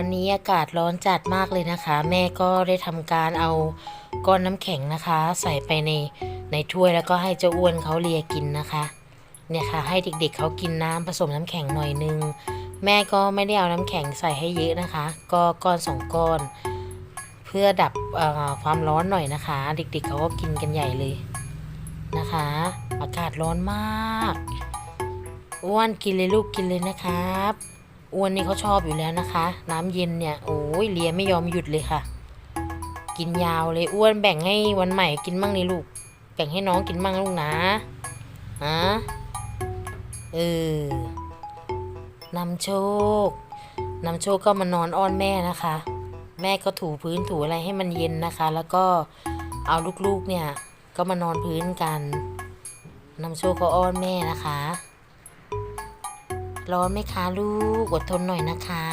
วันนี้อากาศร้อนจัดมากเลยนะคะ แม่ก็ได้ทำการเอาก้อนน้ำแข็งนะคะ ใส่ไปในในถ้วยแล้วก็ให้เจ้าอ้วนเขาเลียกินนะคะ เนี่ยค่ะ ให้เด็กๆเขากินน้ำผสมน้ำแข็งหน่อยนึง แม่ก็ไม่ได้เอาน้ำแข็งใส่ให้เยอะนะคะ ก็ก้อนสองก้อน เพื่อดับความร้อนหน่อยนะคะ เด็กๆเขาก็กินกันใหญ่เลยนะคะ อากาศร้อนมากอ้วนกินเลยลูกกินเลยนะครับ อ้วนนี่เขาชอบอยู่แล้วนะคะ น้ำเย็นเนี่ยโอ้ยเลียไม่ยอมหยุดเลยค่ะ กินยาวเลยอ้วนแบ่งให้วันใหม่กินมั่งนี่ลูก แบ่งให้น้องกินมั่งลูกนะฮะเออนำโชคนำโชคก็มานอนอ้อนแม่นะคะ แม่ก็ถูพื้นถูอะไรให้มันเย็นนะคะ แล้วก็เอาลูกๆเนี่ยก็มานอนพื้นกันนำโชคก็อ้อนแม่นะคะ ร้อนไหมคะลูกอดทนหน่อยนะคะ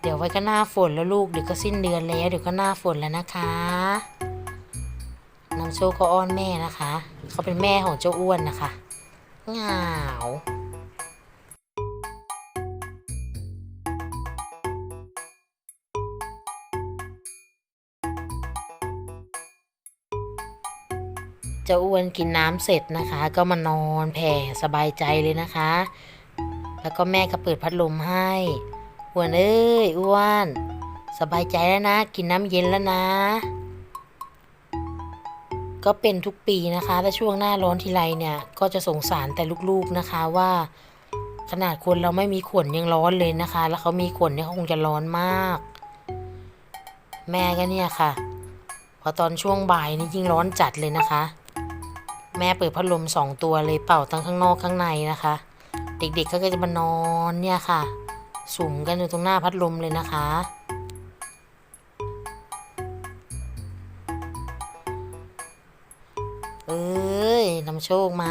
เดี๋ยวไว้ก็หน้าฝนแล้วลูกเดี๋ยวก็สิ้นเดือนแล้วเดี๋ยวก็หน้าฝนแล้วนะคะน้ำโชคก็อ้อนแม่นะคะ เขาเป็นแม่ของเจ้าอ้วนนะคะเหงาเจ้าอ้วนกินน้ำเสร็จนะคะ ก็มานอนแผ่สบายใจเลยนะคะ แล้วก็แม่ก็เปิดพัดลมให้อ้วนเอ้ยอ้วนสบายใจแล้วนะ กินน้ำเย็นแล้วนะ ก็เป็นทุกปีนะคะถ้าช่วงหน้าร้อนทีไรเนี่ย ก็จะสงสารแต่ลูกๆนะคะว่า ขนาดคนเราไม่มีขนยังร้อนเลยนะคะ แล้วเขามีขนเนี่ยเขาคงจะร้อนมาก แม่ก็เนี่ยค่ะ พอตอนช่วงบ่ายนี่ยิ่งร้อนจัดเลยนะคะ แม่เปิดพัดลมสองตัวเลยเป่าทั้งข้างนอกข้างในนะคะ เด็กๆเขาก็จะมานอนเนี่ยค่ะ สุ่มกันอยู่ตรงหน้าพัดลมเลยนะคะ เอ้ยนำโชคมา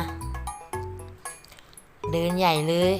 เดินใหญ่เลย